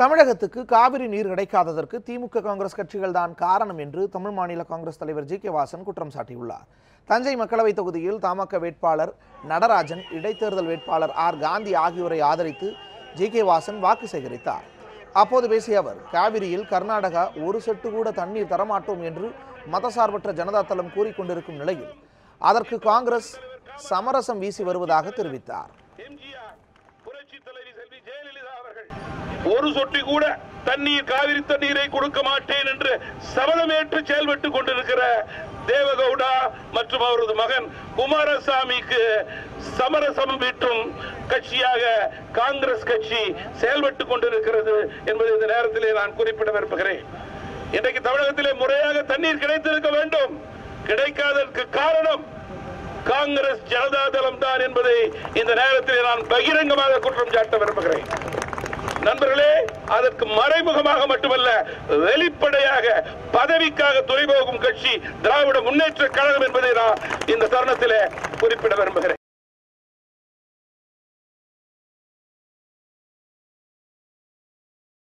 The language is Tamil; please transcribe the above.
தமிழகத்துக்கு காவிரி நீர் கிடைக்காததற்கு திமுக காங்கிரஸ் கட்சிகள் தான் காரணம் என்று தமிழ் மாநில காங்கிரஸ் தலைவர் ஜி கே வாசன் குற்றம் சாட்டியுள்ளார். தஞ்சை மக்களவைத் தொகுதியில் தமாக வேட்பாளர் நடராஜன் இடைத்தேர்தல் வேட்பாளர் ஆர். காந்தி ஆகியோரை ஆதரித்து ஜி கே வாசன் வாக்கு சேகரித்தார். அப்போது பேசிய அவர் காவிரியில் கர்நாடகா ஒரு செட்டு கூட தண்ணீர் தரமாட்டோம் என்று மதசார்பற்ற ஜனதா தளம் கூறிக்கொண்டிருக்கும் நிலையில் அதற்கு காங்கிரஸ் சமரசம் வீசி வருவதாக தெரிவித்தார். ஒரு சொட்டு கூட தண்ணீர் காவிரி தண்ணீரை கொடுக்க மாட்டேன் என்று சபதமேற்று செயல்பட்டுக் கொண்டிருக்கிற தேவகவுடா மற்றும் அவரது மகன் குமாரசாமிக்கு சமரசம் வீட்டும் கட்சியாக காங்கிரஸ் கட்சி செயல்பட்டுக் கொண்டிருக்கிறது என்பதை இந்த நேரத்திலே நான் குறிப்பிட விரும்புகிறேன். இன்றைக்கு தமிழகத்திலே முறையாக தண்ணீர் கிடைத்திருக்க வேண்டும். கிடைக்காததற்கு காரணம் காங்கிரஸ் ஜனதா தளம் தான் என்பதை இந்த நேரத்தில் நான் பகிரங்கமாக குற்றம் சாட்ட விரும்புகிறேன். நண்பர்களே அதற்கு மறைமுகமாக மட்டுமல்ல வெளிப்படையாக பதவிக்காக துறைபோகும் கட்சி திராவிட முன்னேற்ற கழகம் என்பதை நான் இந்த தருணத்தில் குறிப்பிட விரும்புகிறேன்.